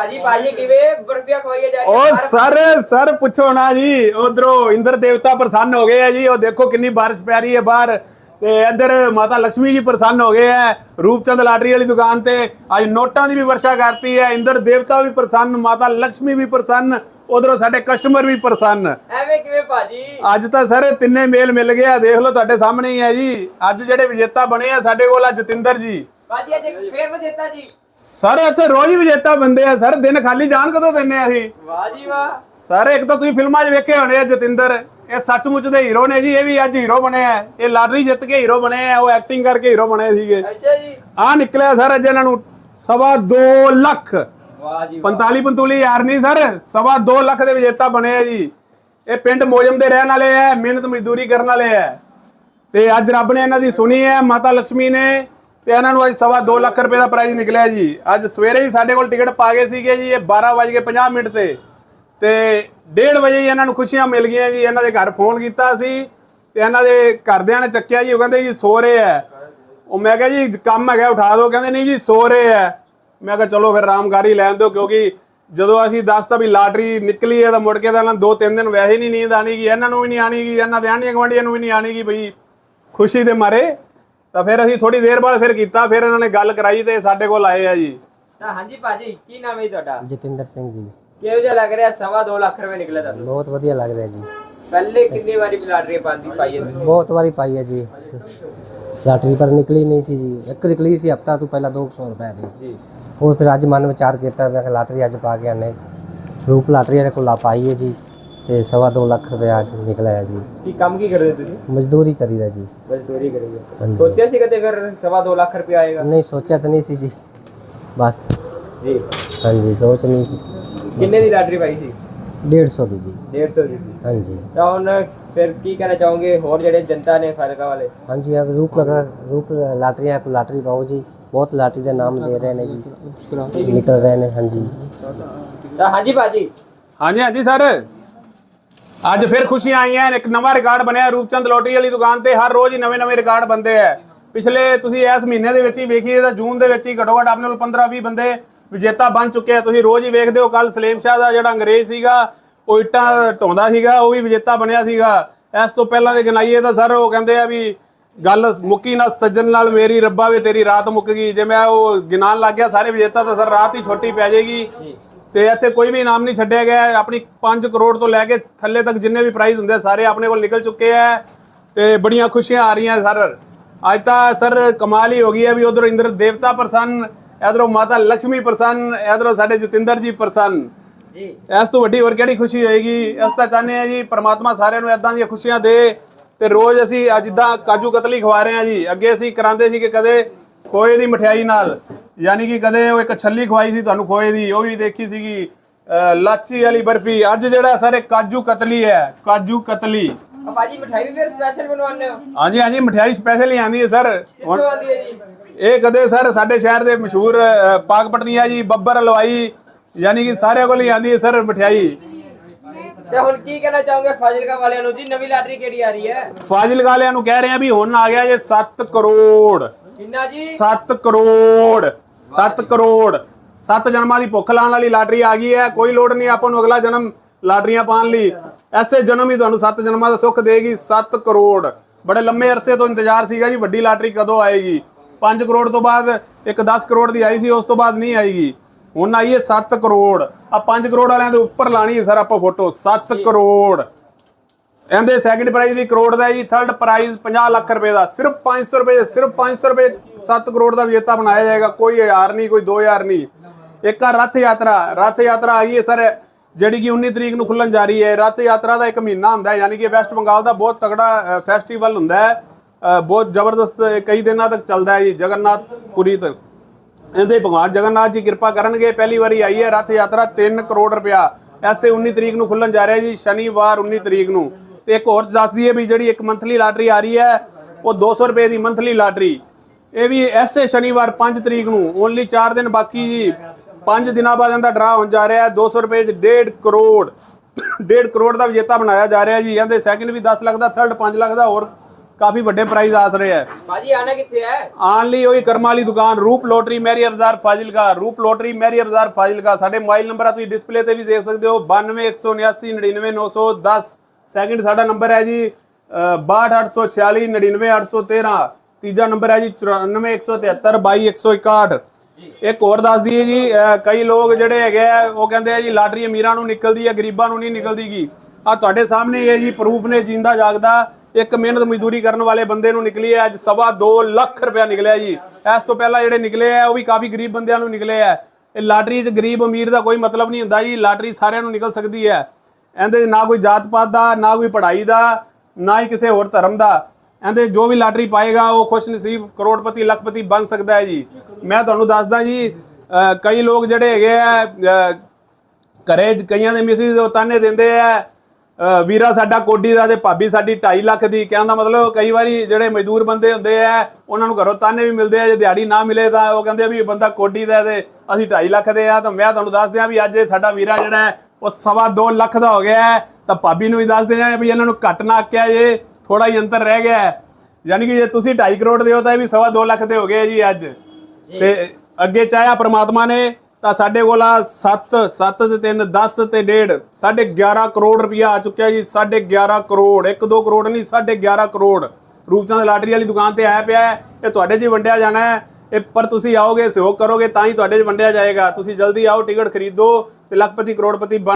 ਭਾਜੀ ਭਾਜੀ ਕਿਵੇਂ? ਬਰਫੀਆ ਖਵਾਈਏ ਜਾ ਉਹ ਸਰ ਸਰ ਪੁੱਛੋ ਨਾ ਜੀ। ਉਧਰੋਂ ਇੰਦਰ ਦੇਵਤਾ ਪ੍ਰਸੰਨ ਹੋ ਗਏ ਆ ਜੀ। ਉਹ ਦੇਖੋ ਕਿੰਨੀ ਬਾਰਿਸ਼ ਪੈ ਰਹੀ ਹੈ ਬਾਹਰ। ਤੇ ਇੱਧਰ ਮਾਤਾ ਲక్ష్ਮੀ ਜੀ ਪ੍ਰਸੰਨ ਹੋ ਗਏ ਐ ਰੂਪਚੰਦ ਲਾਟਰੀ ਵਾਲੀ ਦੁਕਾਨ ਤੇ। ਅੱਜ ਨੋਟਾਂ ਦੀ ਵੀ ਵਰਸ਼ਾ ਕਰਤੀ ਐ ਇੰਦਰ ਦੇਵਤਾ ਸਾਡੇ ਕਸਟਮਰ ਵੀ ਪ੍ਰਸੰਨ। ਅੱਜ ਤਾਂ ਸਰ ਤਿੰਨੇ ਮੇਲ ਮਿਲ ਗਿਆ ਦੇਖ ਲਓ ਸਾਹਮਣੇ ਵਿਜੇਤਾ ਬਣੇ ਆ ਸਾਡੇ ਕੋਲ ਜਤਿੰਦਰ ਜੀ। ਜੀ। ਸਰ ਇੱਥੇ ਰੋਜ਼ ਹੀ ਵਿਜੇਤਾ ਬੰਦੇ ਆ ਸਰ ਦਿਨ ਖਾਲੀ ਜਾਣ ਕਦੋਂ ਦਿੰਨੇ ਆ ਅਸੀਂ? ਵਾਹ ਜੀ ਵਾਹ। ਸਰ ਇੱਕ ਤਾਂ ਤੁਸੀਂ ਫਿਲਮਾਂ 'ਚ ਵੇਖੇ ਹੋਣੇ ਆ ਜਤਿੰਦਰ ਇਹ ਸੱਚਮੁੱਚ ਦੇ ਹੀਰੋ ਨੇ ਜੀ ਇਹ ਵੀ ਅੱਜ ਹੀਰੋ ਬਣੇ ਆ। ਇਹ ਲਾਟਰੀ ਜਿੱਤ ਕੇ ਹੀਰੋ ਬਣੇ ਆ ਉਹ ਐਕਟਿੰਗ ਕਰਕੇ ਹੀਰੋ ਬਣੇ ਸੀਗੇ। ਅੱਛਾ ਜੀ। ਆ ਨਿਕਲਿਆ ਸਰ ਅੱਜ ਇਹਨਾਂ ਨੂੰ ਸਵਾ 2 ਲੱਖ। ਵਾਹ ਜੀ ਵਾਹ। 45 ਪੰਤੂਲੀ ਯਾਰ ਨਹੀਂ ਸਰ ਸਵਾ 2 ਲੱਖ ਦੇ ਵਿਜੇਤਾ ਬਣੇ ਆ ਜੀ। ਇਹ ਪਿੰਡ ਮੋਜਮ ਦੇ ਰਹਿਣ ਵਾਲੇ ਆ ਮਿਹਨਤ ਮਜ਼ਦੂਰੀ ਕਰਨ ਵਾਲੇ ਆ। ਤੇ ਅੱਜ ਰੱਬ ਨੇ ਇਹਨਾਂ ਦੀ ਸੁਣੀ ਹੈ ਮਾਤਾ ਲక్ష్ਮੀ ਨੇ ਤੇ ਇਹਨਾਂ ਨੂੰ ਅੱਜ ਸਵਾ 2 ਲੱਖ ਰੁਪਏ ਦਾ ਪ੍ਰਾਈਜ਼ ਨਿਕਲਿਆ ਜੀ। ਅੱਜ ਸਵੇਰੇ ਹੀ ਸਾਡੇ ਕੋਲ ਟਿਕਟ ਪਾ ਗਏ ਸੀਗੇ ਜੀ, ਇਹ 12:50 ਮਿੰਟ ਤੇ। ਤੇ 1:30 ਵਜੇ ਹੀ ਇਹਨਾਂ ਨੂੰ ਖੁਸ਼ੀਆਂ ਮਿਲ ਗਈਆਂ ਜੀ, ਇਹਨਾਂ ਦੇ ਘਰ ਫੋਨ ਕੀਤਾ ਸੀ ਤੇ ਇਹਨਾਂ ਦੇ ਘਰਦਿਆਂ ਨੇ ਚੱਕਿਆ ਜੀ, ਉਹ ਕਹਿੰਦੇ ਜੀ, ਸੋ ਰਹੇ ਆ। ਉਹ ਮੈਂ ਕਿਹਾ ਜੀ, ਕੰਮ ਹੈਗਾ, ਉਠਾ ਦਿਓ। ਕਹਿੰਦੇ ਨਹੀਂ ਜੀ, ਸੋ ਰਹੇ ਆ। ਮੈਂ ਕਿਹਾ ਚਲੋ ਫਿਰ ਆਰਾਮਕਾਰੀ ਲੈਣ ਦਿਓ, ਕਿਉਂਕਿ ਜਦੋਂ ਅਸੀਂ ਦੱਸਤਾ ਵੀ ਲਾਟਰੀ ਨਿਕਲੀ ਹੈ ਤਾਂ ਮੁੜ ਕੇ ਤਾਂ ਇਹਨਾਂ ਨੂੰ ਦੋ ਤਿੰਨ ਦਿਨ ਵੈਸੇ ਨਹੀਂ ਨੀਂਦ ਆਣੀ ਗੀ, ਇਹਨਾਂ ਨੂੰ ਵੀ ਨਹੀਂ ਆਣੀ ਗੀ, ਇਹਨਾਂ ਦੇ ਆਂਢੀਆਂ ਗੁਆਂਢੀਆਂ ਨੂੰ ਵੀ ਨਹੀਂ ਆਣੀ ਬਈ ਖੁਸ਼ੀ ਦੇ ਮਾਰੇ। ਤਾਂ ਫਿਰ ਅਸੀਂ ਥੋੜੀ ਦੇਰ ਬਾਅਦ ਫਿਰ ਕੀਤਾ ਫਿਰ ਇਹਨਾਂ ਨੇ ਗੱਲ ਕਰਾਈ ਤੇ ਸਾਡੇ ਕੋਲ ਆਏ ਆ ਜੀ। ਤਾਂ ਹਾਂਜੀ ਭਾਜੀ ਕੀ ਨਾਮ ਹੈ ਜੀ ਤੁਹਾਡਾ? ਜਤਿੰਦਰ ਸਿੰਘ ਜੀ। ਕਿਹੋ ਜਿਹਾ ਲੱਗ ਰਿਹਾ? ਸਵਾ 2 ਲੱਖ ਰੁਪਏ ਨਿਕਲੇ ਤੁਹਾਨੂੰ। ਬਹੁਤ ਵਧੀਆ ਲੱਗ ਰਿਹਾ ਜੀ। ਪਹਿਲੇ ਕਿੰਨੀ ਵਾਰੀ ਲਾਟਰੀ ਪਾਉਂਦੀ ਪਾਈ ਹੈ ਤੁਸੀਂ? ਬਹੁਤ ਵਾਰੀ ਪਾਈ ਹੈ ਜੀ। ਲਾਟਰੀ ਪਰ ਨਿਕਲੀ ਨਹੀਂ ਸੀ ਜੀ। ਇੱਕ ਨਿਕਲੀ ਸੀ ਹਫਤਾ ਤੋਂ ਪਹਿਲਾਂ 200 ਰੁਪਏ ਦੀ। ਜੀ। ਉਹ ਫਿਰ ਅੱਜ ਮਨ ਵਿਚਾਰ ਕੀਤਾ ਮੈਂ ਕਿ ਲਾਟਰੀ ਅੱਜ ਪਾ ਕੇ ਆਨੇ ਰੂਪ ਲਾਟਰੀ ਵਾਲੇ ਕੋਲ ਪਾਈ ਹੈ ਜੀ। ਤੇ ਸਵਾ ਦੋ ਲੱਖ ਰੁਪਏ ਅੱਜ ਨਿਕਲਿਆ ਹੈ ਜੀ। ਕੀ ਕੰਮ ਕੀ ਕਰਦੇ ਤੁਸੀਂ? ਮਜ਼ਦੂਰੀ ਕਰੀਦਾ ਜੀ। ਮਜ਼ਦੂਰੀ ਹਾਂਜੀ। ਸੋਚਿਆ ਸੀ ਕਦੇ ਫਿਰ ਸਵਾ 2 ਲੱਖ ਰੁਪਏ ਆਏਗਾ? ਨਹੀਂ ਸੋਚਿਆ ਤਾਂ ਨਹੀਂ ਸੀ ਜੀ। ਬਸ। ਜੀ। ਹਾਂਜੀ ਸੋਚ ਨਹੀਂ ਸੀ। ਕਿੰਨੇ ਦੀ ਲਾਟਰੀ ਪਾਈ ਸੀ? 150 ਦੀ ਜੀ। 150 ਦੀ ਸੀ। ਹਾਂਜੀ। ਤਾਂ ਹੁਣ ਫਿਰ ਕੀ ਕਹਿਣਾ ਚਾਹੋਗੇ? ਹੋਰ ਜਿਹੜੇ ਜਨਤਾ ਨੇ ਫਾਜ਼ਿਲਕਾ ਵਾਲੇ? ਹਾਂਜੀ ਆਪ ਰੂਪ ਲਗਾ ਰੂਪ ਲਾਟਰੀ ਆਪ ਲਾਟਰੀ ਪਾਓ ਜੀ। ਬਹੁਤ ਲਾਟਰੀ ਦੇ ਨਾਮ ਦੇ ਰਹੇ ਨੇ ਜੀ। ਨਿਕਲ ਰਹੇ ਨੇ ਹਾਂਜੀ। ਤਾਂ ਹਾਂਜੀ ਭਾਜੀ। ਹਾਂਜੀ ਹਾਂਜੀ ਸਰ। ਅੱਜ ਫਿਰ ਖੁਸ਼ੀਆਂ ਆਈਆਂ ਇੱਕ ਨਵਾਂ ਰਿਕਾਰਡ ਬਣਿਆ ਰੂਪਚੰਦ ਲੋਟਰੀ ਵਾਲੀ ਦੁਕਾਨ ਤੇ। ਹਰ ਰੋਜ਼ ਹੀ ਨਵੇਂ-ਨਵੇਂ ਰਿਕਾਰਡ ਬੰਦੇ ਆ। ਪਿਛਲੇ ਤੁਸੀਂ ਇਸ ਮਹੀਨੇ ਦੇ ਵਿੱਚ ਹੀ ਵੇਖੀਏ ਤਾਂ ਜੂਨ ਦੇ ਵਿੱਚ ਹੀ ਘੱਟੋ ਘੱਟ ਆਪਣੇ ਕੋਲ 15-20 ਬੰਦੇ ਵਿਜੇਤਾ ਬਣ ਚੁੱਕੇ ਆ। ਤੁਸੀਂ ਰੋਜ਼ ਹੀ ਵੇਖਦੇ ਹੋ ਕੱਲ ਸਲੇਮ ਸ਼ਾਹ ਦਾ ਜਿਹੜਾ ਅੰਗਰੇਜ਼ ਸੀਗਾ, ਉਹ ਇੱਟਾਂ ਢੋਂਦਾ ਸੀਗਾ, ਉਹ ਵੀ ਵਿਜੇਤਾ ਬਣਿਆ ਸੀਗਾ। ਇਸ ਤੋਂ ਪਹਿਲਾਂ ਦੇ ਗਨਾਈਏ ਤਾਂ ਸਰ ਉਹ ਕਹਿੰਦੇ ਆ ਵੀ ਗੱਲ ਮੁੱਕੀ ਨਾ ਸੱਜਣ ਨਾਲ ਮੇਰੀ ਰੱਬਾ ਵੇ ਤੇਰੀ ਰਾਤ ਮੁੱਕ ਗਈ। ਜੇ ਮੈਂ ਉਹ ਗਿਣਾਨ ਲੱਗ ਗਿਆ ਸਾਰੇ ਵਿਜੇਤਾ ਤਾਂ ਸਰ ਰਾਤ ਹੀ ਛੋਟੀ ਪੈ ਜਾਏਗੀ। ਤੇ ਇੱਥੇ ਕੋਈ ਵੀ ਇਨਾਮ ਨਹੀਂ ਛੱਡਿਆ ਗਿਆ। ਹੈ। ਆਪਣੀ 5 ਕਰੋੜ ਤੋਂ ਲੈ ਕੇ ਥੱਲੇ ਤੱਕ ਜਿੰਨੇ ਵੀ ਪ੍ਰਾਈਜ਼ ਹੁੰਦੇ ਆ, ਸਾਰੇ ਆਪਣੇ ਕੋਲ ਨਿਕਲ ਚੁੱਕੇ ਆ ਤੇ ਬੜੀਆਂ ਖੁਸ਼ੀਆਂ ਆ ਰਹੀਆਂ ਸਰ। ਅੱਜ ਤਾਂ ਸਰ ਕਮਾਲ ਹੀ ਹੋ ਗਈ ਹੈ ਵੀ ਉਧਰੋਂ ਇੰਦਰ ਦੇਵਤਾ ਪ੍ਰਸੰਨ ਇਧਰੋਂ ਮਾਤਾ ਲక్ష్ਮੀ ਪ੍ਰਸੰਨ ਇਧਰੋਂ ਸਾਡੇ ਜਤਿੰਦਰ ਜੀ ਪ੍ਰਸੰਨ। ਜੀ। ਇਸ ਤੋਂ ਵੱਡੀ ਹੋਰ ਕਿਹੜੀ ਖੁਸ਼ੀ ਹੋਏਗੀ? ਇਸ ਤਾਂ ਚਾਹੁੰਦੇ ਆ ਜੀ ਪ੍ਰਮਾਤਮਾ ਸਾਰਿਆਂ ਨੂੰ ਇਦਾਂ ਦੀਆਂ ਖੁਸ਼ੀਆਂ ਦੇ ਤੇ ਰੋਜ਼ ਅਸੀਂ ਅੱਜ ਇਦਾਂ ਕਾਜੂ ਕਤਲੀ ਖਵਾ ਰਹੇ ਆ ਜੀ। ਅੱਗੇ ਅਸੀਂ ਕਰਾਉਂਦੇ ਸੀ ਕਿ ਕਦੇ ਖੋਏ ਦੀ ਮਠਿਆਈ ਨਾਲ। ਯਾਨੀ ਕਿ ਕਦੇ ਉਹ ਇੱਕ ਛੱਲੀ ਖਵਾਈ ਸੀ ਤੁਹਾਨੂੰ ਖੋਏ ਦੀ ਉਹ ਵੀ ਦੇਖੀ ਸੀਗੀ। ਲਾਚੀ ਵਾਲੀ ਬਰਫੀ। ਅੱਜ ਜਿਹੜਾ ਸਰ ਕਾਜੂ ਕਤਲੀ ਹੈ ਕਾਜੂ ਕਤਲੀ। ਭਾਜੀ ਮਠਾਈ ਵੀ ਫਿਰ ਸਪੈਸ਼ਲ ਬਣਵਾਉਂਦੇ ਹੋ? ਹਾਂਜੀ ਹਾਂਜੀ ਮਠਿਆਈ ਸਪੈਸ਼ਲ ਹੀ ਆਂਦੀ ਹੈ ਸਰ। ਹੁਣ ਇਹ ਕਦੇ ਸਰ ਸਾਡੇ ਸ਼ਹਿਰ ਦੇ ਮਸ਼ਹੂਰ ਪਾਕ ਪਟਨੀਆ ਜੀ ਬੱਬਰ ਹਲਵਾਈ ਯਾਨੀ ਕਿ ਸਾਰਿਆਂ ਕੋਲ ਹੀ ਆਂਦੀ ਹੈ ਸਰ ਮਠਿਆਈ। ਤੇ ਹੁਣ ਕੀ ਕਹਿਣਾ ਚਾਹੋਗੇ ਫਾਜ਼ਿਲਕਾ ਵਾਲਿਆਂ ਨੂੰ? ਜੀ ਨਵੀਂ ਲਾਟਰੀ ਕਿਹੜੀ ਆ ਰਹੀ ਹੈ? ਫਾਜ਼ਿਲ ਵਾਲਿਆਂ ਨੂੰ ਕਹਿ ਰਹੇ ਆ ਵੀ ਹੁਣ ਆ ਗਿਆ ਜੇ 7 ਕਰੋੜ। ਕਿੰਨਾ ਜੀ? 7 ਕਰੋੜ 7 ਕਰੋੜ। 7 ਜਨਮਾਂ ਦੀ ਭੁੱਖ ਲਾਉਣ ਵਾਲੀ ਲਾਟਰੀ ਆ ਗਈ ਹੈ। ਕੋਈ ਲੋੜ ਨਹੀਂ ਆਪਾਂ ਨੂੰ ਅਗਲਾ ਜਨਮ ਲਾਟਰੀਆਂ ਪਾਉਣ ਲਈ। ਐਸੇ ਜਨਮ ਹੀ ਤੁਹਾਨੂੰ 7 ਜਨਮਾਂ ਦਾ ਸੁੱਖ ਦੇਗੀ। 7 ਕਰੋੜ। ਬੜੇ ਲੰਮੇ ਅਰਸੇ ਤੋਂ ਇੰਤਜ਼ਾਰ ਸੀਗਾ ਜੀ। ਵੱਡੀ ਲਾਟਰੀ ਕਦੋਂ ਆਏਗੀ? 5 ਕਰੋੜ ਤੋਂ ਬਾਅਦ ਇੱਕ 10 ਕਰੋੜ ਦੀ ਆਈ ਸੀ ਉਸ ਤੋਂ ਬਾਅਦ ਨਹੀਂ ਆਏਗੀ। ਹੁਣ ਆਈ ਹੈ 7 ਕਰੋੜ। ਆ 5 ਕਰੋੜ ਵਾਲਿਆਂ ਦੇ ਉੱਪਰ ਲਾਣੀ ਹੈ ਸਰ ਆਪਾਂ ਫੋਟੋ। 7 ਕਰੋੜ। ਇਹਦੇ ਸੈਕਿੰਡ ਪ੍ਰਾਈਜ਼ ਵੀ ਕਰੋੜ ਦਾ ਹੈ ਜੀ ਥਰਡ ਪ੍ਰਾਈਜ਼ 50 ਲੱਖ ਰੁਪਏ ਦਾ। ਸਿਰਫ 500 ਰੁਪਏ, ਸਿਰਫ 500 ਰੁਪਏ 7 ਕਰੋੜ ਦਾ ਵਿਜੇਤਾ ਬਣਾਇਆ ਜਾਏਗਾ, ਕੋਈ 1000 ਨਹੀਂ, ਕੋਈ 2000 ਨਹੀਂ। ਇੱਕ ਆ ਰੱਥ ਯਾਤਰਾ ਰੱਥ ਯਾਤਰਾ ਆ ਗਈ ਹੈ ਸਰ, ਜਿਹੜੀ ਕਿ 19 ਤਰੀਕ ਨੂੰ ਖੁੱਲਣ ਜਾ ਰਹੀ ਹੈ। ਰਥ ਯਾਤਰਾ ਦਾ ਇੱਕ ਮਹੀਨਾ ਹੁੰਦਾ ਹੈ, ਯਾਨੀ ਕਿ ਵੈਸਟ ਬੰਗਾਲ ਦਾ ਬਹੁਤ ਤਗੜਾ ਫੈਸਟੀਵਲ ਹੁੰਦਾ ਹੈ। ਬਹੁਤ ਜ਼ਬਰਦਸਤ ਕਈ ਦਿਨਾਂ ਤੱਕ ਚੱਲਦਾ ਹੈ ਜੀ ਜਗਨਨਾਥਪੁਰੀ ਤੱਕ। ਇਹਦੇ ਭਗਵਾਨ ਜਗਨਨਾਥ ਜੀ ਕਿਰਪਾ ਕਰਨਗੇ, ਪਹਿਲੀ ਵਾਰੀ ਆਈ ਹੈ ਰਥ ਯਾਤਰਾ 3 ਕਰੋੜ ਰੁਪਇਆ। ਐਸੇ 19 ਤਰੀਕ ਨੂੰ ਖੁੱਲਣ ਜਾ ਰਿਹਾ ਜੀ, ਸ਼ਨੀਵਾਰ 19 ਤਰੀਕ ਨੂੰ। ਤੇ ਇੱਕ ਹੋਰ ਦੱਸ ਦਈਏ ਵੀ ਜਿਹੜੀ ਇੱਕ ਮੰਥਲੀ ਲਾਟਰੀ ਆ ਰਹੀ ਹੈ, ਉਹ 200 ਰੁਪਏ ਦੀ ਮੰਥਲੀ ਲਾਟਰੀ ਇਹ ਵੀ ਐਸੇ ਸ਼ਨੀਵਾਰ 5 ਤਰੀਕ ਨੂੰ ਓਨਲੀ 4 ਦਿਨ ਬਾਕੀ ਜੀ 5 ਦਿਨਾਂ ਬਾਅਦ ਇਹਦਾ ਡਰਾ ਹੋਣ ਜਾ ਰਿਹਾ ਹੈ 200 ਰੁਪਏ ਚ 1.5 ਕਰੋੜ। 1.5 ਕਰੋੜ ਦਾ ਵਿਜੇਤਾ ਬਣਾਇਆ ਜਾ ਰਿਹਾ ਜੀ, ਇਹਦੇ ਸੈਕਿੰਡ ਵੀ 10 ਲੱਖ ਦਾ ਥਰਡ 5 ਲੱਖ ਦਾ, ਹੋਰ ਕਾਫੀ ਵੱਡੇ ਪ੍ਰਾਈਜ਼ ਆਸ ਰਹੇ ਹੈ। ਭਾਜੀ ਆਣਾ ਕਿੱਥੇ ਹੈ? ਆਨ ਲਈ ਉਹੀ ਕਰਮਾਂ ਵਾਲੀ ਦੁਕਾਨ ਰੂਪ ਲੋਟਰੀ ਮੈਰੀ ਬਾਜ਼ਾਰ ਫਾਜ਼ਿਲਕਾ। ਰੂਪ ਲੋਟਰੀ ਮੈਰੀ ਬਾਜ਼ਾਰ ਫਾਜ਼ਿਲਕਾ। ਸਾਡੇ ਮੋਬਾਈਲ ਨੰਬਰ ਆ ਤੁਸੀਂ ਡਿਸਪਲੇ ਤੇ ਵੀ ਦੇਖ ਸਕਦੇ ਹੋ। 9217899910 ਸੈਕਿੰਡ ਸਾਡਾ ਨੰਬਰ ਹੈ ਜੀ ਅ, 62846 ਤੀਜਾ ਨੰਬਰ ਹੈ ਜੀ 9417722161 ਇੱਕ ਹੋਰ ਦੱਸ ਦਈਏ ਜੀ ਕਈ ਲੋਕ ਜਿਹੜੇ ਹੈਗੇ ਉਹ ਕਹਿੰਦੇ ਆ ਜੀ ਲਾਟਰੀ ਅਮੀਰਾਂ ਨੂੰ ਨਿਕਲਦੀ ਹੈ ਗਰੀਬਾਂ ਨੂੰ ਨਹੀਂ ਨਿਕਲਦੀਗੀ। ਆ ਤੁਹਾਡੇ ਸਾਹਮਣੇ ਹੈ ਜੀ ਪ੍ਰੂਫ ਨੇ ਜਿੰਦਾ ਜਾਗਦਾ। ਇੱਕ ਮਿਹਨਤ ਮਜ਼ਦੂਰੀ ਕਰਨ ਵਾਲੇ ਬੰਦੇ ਨੂੰ ਨਿਕਲੀ ਹੈ, ਅੱਜ ਸਵਾ ਦੋ ਲੱਖ ਰੁਪਇਆ ਨਿਕਲਿਆ ਜੀ। ਇਸ ਤੋਂ ਪਹਿਲਾਂ ਜਿਹੜੇ ਨਿਕਲੇ ਆ, ਉਹ ਵੀ ਕਾਫੀ ਗਰੀਬ ਬੰਦਿਆਂ ਨੂੰ ਨਿਕਲੇ ਆ। ਇਹ ਲਾਟਰੀ 'ਚ ਗਰੀਬ ਅਮੀਰ ਦਾ ਕੋਈ ਮਤਲਬ ਨਹੀਂ ਹੁੰਦਾ ਜੀ, ਲਾਟਰੀ ਸਾਰਿਆਂ ਨੂੰ ਨਿਕਲ ਸਕਦੀ ਹੈ। ਇਹਦੇ ਨਾ ਕੋਈ ਜਾਤ ਪਾਤ ਦਾ, ਨਾ ਕੋਈ ਪੜ੍ਹਾਈ ਦਾ, ਨਾ ਹੀ ਕਿਸੇ ਹੋਰ ਧਰਮ ਦਾ। ਇਹਦੇ ਜੋ ਵੀ ਲਾਟਰੀ ਪਾਏਗਾ, ਉਹ ਖੁਸ਼ ਨਸੀਬ ਕਰੋੜਪਤੀ, ਲੱਖਪਤੀ ਬਣ ਸਕਦਾ ਹੈ ਜੀ। ਮੈਂ ਤੁਹਾਨੂੰ ਦੱਸਦਾ ਜੀ ਕਈ ਲੋਕ ਜਿਹੜੇ ਹੈਗੇ ਆ, ਅਹ ਘਰੇ ਕਈਆਂ ਦੇ ਮਿਸਿਸ ਉਹ ਤਾਨੇ ਦਿੰਦੇ ਆ ਵੀਰਾ ਸਾਡਾ ਕੋਡੀ ਦਾ ਤੇ ਭਾਬੀ ਸਾਡੀ 2.5 ਲੱਖ ਦੀ। ਕਹਿਣ ਦਾ ਮਤਲਬ ਕਈ ਵਾਰੀ ਜਿਹੜੇ ਮਜ਼ਦੂਰ ਬੰਦੇ ਹੁੰਦੇ ਆ ਉਹਨਾਂ ਨੂੰ ਘਰੋਂ ਤਾਨੇ ਵੀ ਮਿਲਦੇ ਆ ਜੇ ਦਿਹਾੜੀ ਨਾ ਮਿਲੇ ਤਾਂ ਉਹ ਕਹਿੰਦੇ ਵੀ ਇਹ ਬੰਦਾ ਕੋਡੀ ਦਾ ਤੇ ਅਸੀਂ 2.5 ਲੱਖ ਦੇ ਆ ਤਾਂ ਮੈਂ ਤੁਹਾਨੂੰ ਦੱਸ ਦਿਆਂ ਵੀ ਅੱਜ ਸਾਡਾ ਵੀਰਾ ਜਿਹੜਾ ਉਹ ਸਵਾ ਦੋ ਲੱਖ ਦਾ ਹੋ ਗਿਆ ਤਾਂ ਭਾਬੀ ਨੂੰ ਵੀ ਦੱਸ ਦੇਣਾ ਵੀ ਇਹਨਾਂ ਨੂੰ ਘੱਟ ਨਾ ਆਕਿਆ ਜੇ ਥੋੜਾ ਹੀ ਅੰਤਰ ਰਹਿ ਗਿਆ ਯਾਨੀ ਕਿ ਜੇ ਤੁਸੀਂ 2.5 ਕਰੋੜ ਦੇ ਹੋ ਤਾਂ ਇਹ ਵੀ ਸਵਾ ਦੋ ਲੱਖ ਦੇ ਹੋ ਗਏ ਜੀ ਅੱਜ। ਤੇ ਅੱਗੇ ਚਾਹਿਆ ਪ੍ਰਮਾਤਮਾ ਨੇ ਤਾਂ ਸਾਡੇ ਕੋਲ ਆ 7 7 ਤੇ 3 10 ਤੇ 1.5 ਸਾਢੇ 11 ਕਰੋੜ ਰੁਪਇਆ ਆ ਚੁੱਕਿਆ ਜੀ, ਸਾਢੇ 11 ਕਰੋੜ 1 2 ਕਰੋੜ ਨਹੀਂ, ਸਾਢੇ 11 ਕਰੋੜ। ਰੂਪਚੰਦ ਲਾਟਰੀ ਵਾਲੀ ਦੁਕਾਨ ਤੇ ਆਇਆ ਪਿਆ ਹੈ, ਇਹ ਤੁਹਾਡੇ 'ਚ ਵੰਡਿਆ ਜਾਣਾ ਹੈ। ਇਹ ਪਰ ਤੁਸੀਂ ਆਓਗੇ, ਸਹਿਯੋਗ ਕਰੋਗੇ, ਤਾਂ ਹੀ ਤੁਹਾਡੇ 'ਚ ਵੰਡਿਆ ਜਾਏਗਾ। ਤੁਸੀਂ ਜਲਦੀ ਆਓ, ਟਿਕਟ ਖਰੀਦੋ ਤੇ ਲੱਖਪਤੀ ਕਰੋੜਪਤੀ ਬਣ